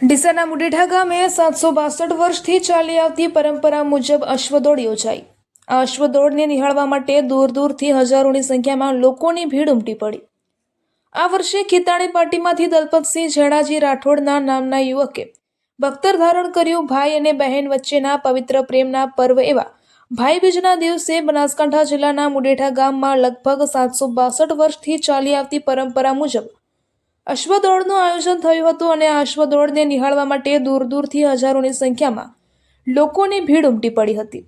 ડીસાના મુડેઠા ગામે સાતસો બાસઠ વર્ષથી ચાલી આવતી પરંપરા મુજબ અશ્વદોડ યોજાઈ. આ અશ્વદોડને નિહાળવા માટે દૂર દૂરથી હજારોની સંખ્યામાં લોકોની ભીડ ઉમટી પડી. આ વર્ષે ખેતાણી પાર્ટીમાંથી દલપતસિંહ ઝેણાજી રાઠોડના નામના યુવકે બખ્તર ધારણ કર્યું, ભાઈ અને બહેન વચ્ચેના પવિત્ર પ્રેમના પર્વ એવા ભાઈ બીજના દિવસે બનાસકાંઠા જિલ્લાના મુડેઠા ગામમાં લગભગ સાતસો બાસઠ વર્ષથી ચાલી આવતી પરંપરા મુજબ અશ્વદોડનું આયોજન થયું હતું અને આ અશ્વદોડને નિહાળવા માટે દૂર દૂરથી હજારોની સંખ્યામાં લોકોની ભીડ ઉમટી પડી હતી.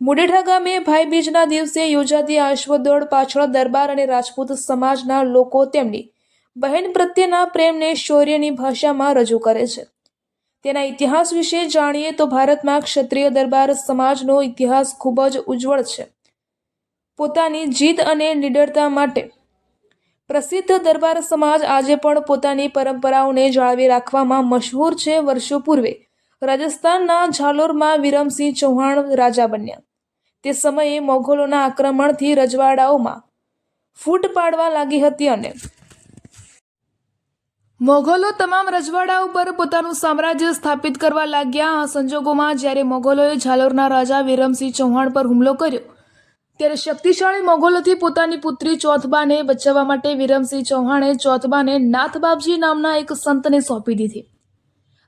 મુડેઠા ગામે ભાઈ બીજના દિવસે યોજાતી આ અશ્વદોડ પાછળ દરબાર અને રાજપૂત સમાજના લોકો તેમની બહેન પ્રત્યેના પ્રેમને શૌર્યની ભાષામાં રજૂ કરે છે. તેના ઇતિહાસ વિશે જાણીએ તો ભારતમાં ક્ષત્રિય દરબાર સમાજનો ઇતિહાસ ખૂબ જ ઉજ્જવળ છે. પોતાની જીત અને નિડરતા માટે પ્રસિદ્ધ દરબાર સમાજ આજે પણ પોતાની પરંપરાઓને જાળવી રાખવામાં મશહૂર છે વર્ષો પૂર્વે. રાજસ્થાનના ઝાલોરમાં વિરમસિંહ ચૌહાણ રાજા બન્યા. તે સમયે મોગલોના આક્રમણથી રજવાડાઓમાં ફૂટ પાડવા લાગી હતી અને મોગલો તમામ રજવાડા ઉપર પોતાનું સામ્રાજ્ય સ્થાપિત કરવા લાગ્યા. આ સંજોગોમાં જ્યારે મોગલોએ ઝાલોરના રાજા વિરમસિંહ ચૌહાણ પર હુમલો કર્યો ત્યારે શક્તિશાળી મોગલોથી પોતાની પુત્રી ચોથબાને બચાવવા માટે વિરમસિંહ ચૌહાણે ચોથબાને નાથબાપજી નામના એક સંતને સોંપી દીધી.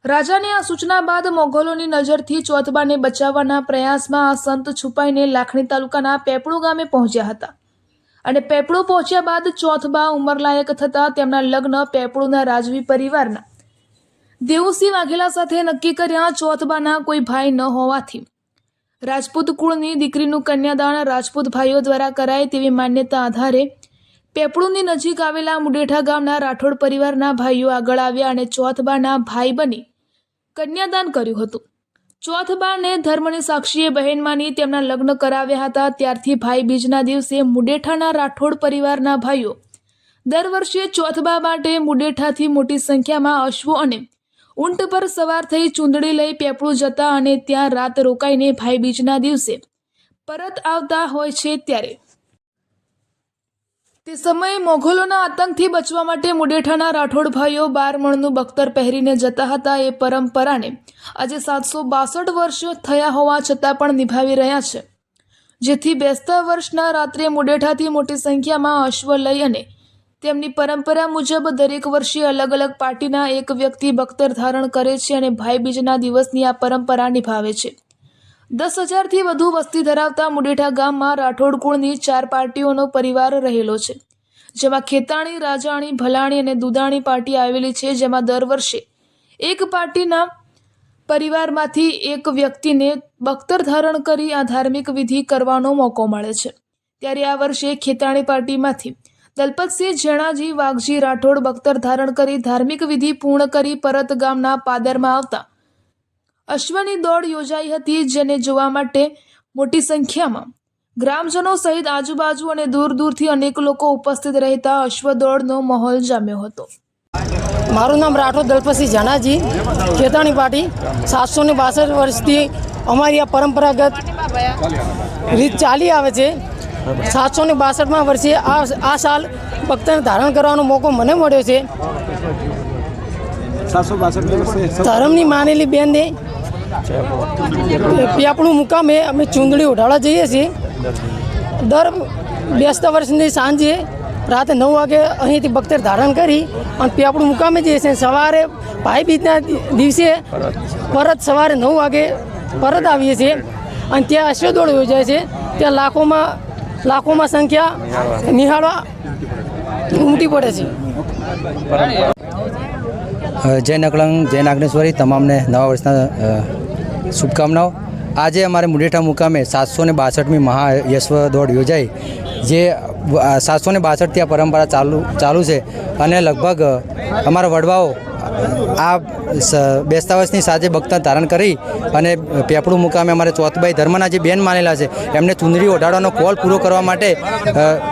રાજાની આ સૂચના બાદ મોગલોની નજરથી ચોથબાને બચાવવાના પ્રયાસમાં આ સંત છુપાઈને લાખણી તાલુકાના પેપળું ગામે પહોંચ્યા હતા. અને પેપળું પહોંચ્યા બાદ ચોથબા ઉંમરલાયક થતાં તેમના લગ્ન પેપળુંના રાજવી પરિવારના. દેવુસિંહ વાઘેલા સાથે નક્કી કર્યા ચોથબાના કોઈ ભાઈ ન હોવાથી. રાજપૂત કુળની દીકરીનું કન્યાદાન રાજપૂત ભાઈઓ દ્વારા કરાય તેવી માન્યતા આધારે પેપળુની નજીક આવેલા મુડેઠા ગામના રાઠોડ પરિવારના ભાઈઓ આગળ આવ્યા અને ચોથબાના ભાઈ બની કન્યાદાન કર્યું હતું. ચોથબાને ધર્મની સાક્ષીએ બહેનમાની તેમના લગ્ન કરાવ્યા હતા. ત્યારથી ભાઈ બીજના દિવસે મુડેઠાના રાઠોડ પરિવારના ભાઈઓ દર વર્ષે ચોથબા માટે મુડેઠાથી મોટી સંખ્યામાં અશ્વો અને ઊંટ પર સવાર થઈ ચૂંદડી લઈ પેપળું જતા અને ત્યાં રાત રોકાઈને ભાઈબીજના દિવસે પરત આવતા હોય છે ત્યારે. તે સમયે મોઘલોના આતંકથી બચવા માટે મુડેઠાના રાઠોડ ભાઈઓ બાર મણનું બખ્તર પહેરીને જતા હતા એ પરંપરાને આજે સાતસો બાસઠ વર્ષ થયા હોવા છતાં પણ નિભાવી રહ્યા છે. જેથી બેસતા વર્ષના રાત્રે મુડેઠાથી મોટી સંખ્યામાં અશ્વ લઈ અને તેમની પરંપરા મુજબ દરેક વર્ષે અલગ અલગ પાર્ટીના એક વ્યક્તિ બખ્તર ધારણ કરે છે અને ભાઈબીજના દિવસની આ પરંપરા નિભાવે છે. દસ હજારથી વધુ વસ્તી ધરાવતા મુડેઠા ગામમાં રાઠોડ કુળની ચાર પાર્ટીઓનો પરિવાર રહેલો છે. જેમાં ખેતાણી, રાજાણી, ભલાણી અને દુધાણી પાર્ટી આવેલી છે, જેમાં દર વર્ષે એક પાર્ટીના પરિવારમાંથી એક વ્યક્તિને બખ્તર ધારણ કરી આ ધાર્મિક વિધિ કરવાનો મોકો મળે છે. ત્યારે આ વર્ષે ખેતાણી પાર્ટીમાંથી દલપતસિંહ જણાજી, વાઘજી રાઠોડ બખ્તર ધારણ કરી ધાર્મિક વિધિ પૂર્ણ કરી પરત ગામના પાદરમાં આવતા. અશ્વની દોડ યોજાઈ હતી જેને જોવા માટે મોટી સંખ્યામાં. ગ્રામજનો સહિત આજુબાજુ અને દૂર દૂરથી અનેક લોકો ઉપસ્થિત રહેતા અશ્વદોડનો માહોલ જામ્યો હતો. મારું નામ રાઠોડ દલપતસિંહ જાનાજી ખેતાણી પાટી, સાતસો ને બાસઠ વર્ષથી અમારી આ પરંપરાગત રીત ચાલી આવે છે. સાતસો ને બાસઠમાં વર્ષે આ આ સાલ ભક્તને ધારણ કરવાનો મોકો મને મળ્યો છે. ધર્મની માનેલી બેનને પેપણું મુકામે અમે ચૂંદડી ઉઢાડવા જઈએ છીએ. દર બેસતા વર્ષની સાંજે રાતે નવ વાગે અહીંથી ભક્તર ધારણ કરી અને પેપણું મુકામે જઈએ છીએ. સવારે ભાઈ બીજના દિવસે પરત સવારે નવ વાગે પરત આવીએ છીએ. અને ત્યાં અશ્વદોડ યોજાય છે. ત્યાં લાખોમાં લાખોમાં સંખ્યા નિહાળવા ઉમટી પડે છે. જય નકળંગ જય નાગનેશ્વરી, તમામને નવા વર્ષના શુભકામનાઓ. આજે અમારે મુડેઠા મુકામે સાતસો ને બાસઠમી મહા યશ્વ દોડ યોજાઈ, જે સાતસો ને બાસઠથી આ પરંપરા ચાલુ ચાલુ છે અને લગભગ અમારા વડવાઓ આ બેસતા વર્ષની સાંજે બગતા ધારણ કરી અને પેપડું મુકામે અમારે ચોથબાઈ ધર્મના જે બેન માનેલા છે એમને ચુંદડી ઓઢાડવાનો કોલ પૂરો કરવા માટે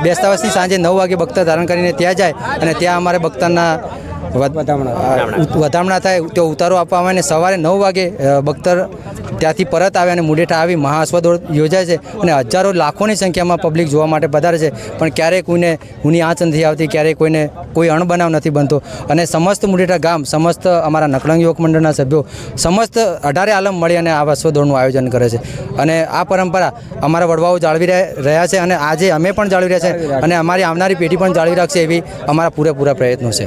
બેસતા વર્ષની સાંજે નવ વાગે બગતા ધારણ કરીને ત્યાં જાય અને ત્યાં અમારે બગતાના વધામણા થાય. તે ઉતારો આપવામાં આવે અને સવારે નવ વાગે બખ્તર ત્યાંથી પરત આવે અને મુડેઠા આવી મહાઅશ્વદોડ યોજાય છે અને હજારો લાખોની સંખ્યામાં પબ્લિક જોવા માટે પધારે છે. પણ ક્યારેય કોઈને હુની આંચ નથી આવતી, ક્યારેય કોઈને કોઈ અણબનાવ નથી બનતો. અને સમસ્ત મુડેઠા ગામ, સમસ્ત અમારા નકળંગ યુવક મંડળના સભ્યો, સમસ્ત અઢારે આલમ મળી અને આ અશ્વદોળનું આયોજન કરે છે. અને આ પરંપરા અમારા વડવાઓ જાળવી રહે- રહ્યા છે અને આજે અમે પણ જાળવી રહ્યા છે અને અમારી આવનારી પેઢી પણ જાળવી રાખશે એવી અમારા પૂરેપૂરા પ્રયત્નો છે.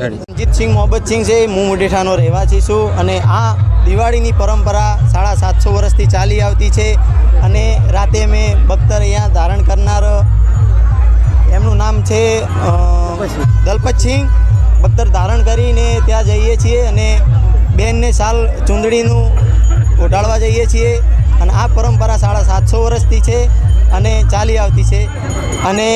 રણજીતસિંહ મોહબ્બતસિંહ છે, હું મુડેઠાનો રહેવાસી છું અને આ દિવાળીની પરંપરા સાડા સાતસો વર્ષથી ચાલી આવતી છે અને રાતે અમે બખ્તર અહીંયા ધારણ કરનાર, એમનું નામ છે દલપત દલપતસિંહ. બખ્તર ધારણ કરીને ત્યાં જઈએ છીએ અને બેનને સાલ ચૂંદડીનું ઓઢાડવા જઈએ છીએ. અને આ પરંપરા સાડા સાતસો વર્ષથી છે અને ચાલી આવતી છે. અને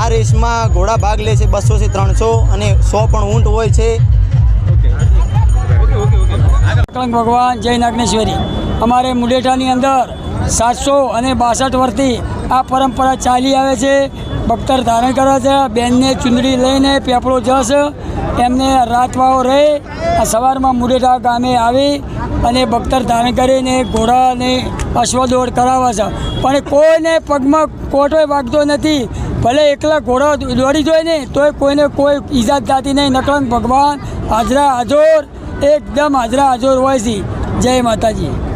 આ રેસમાં ઘોડા ભાગ લે છે બસોથી ત્રણસો અને સો પણ ઊંટ હોય છે. કલંક ભગવાન જય નાગનેશ્વરી. અમારે મુડેઠાની અંદર સાતસો અને બાસઠ વર્ષથી આ પરંપરા ચાલી આવે છે. બખ્તર ધારણ કરે છે, બેનને ચુંદડી લઈને પેપળો જશે, એમને રાતવાઓ રહે. સવારમાં મુડેઠા ગામે આવી અને બખ્તર ધારણ કરીને ઘોડાને અશ્વદોડ કરાવે છે. પણ કોઈને પગમાં કોટોય વાગતો નથી. ભલે એકલા ઘોડા દોડી જોઈએ ને તોય કોઈને કોઈ ઈજા થતી નહીં. નકળંગ ભગવાન, હાજરા, હાજોર એકદમ હાજરા હાજર હોય છે. જય માતાજી.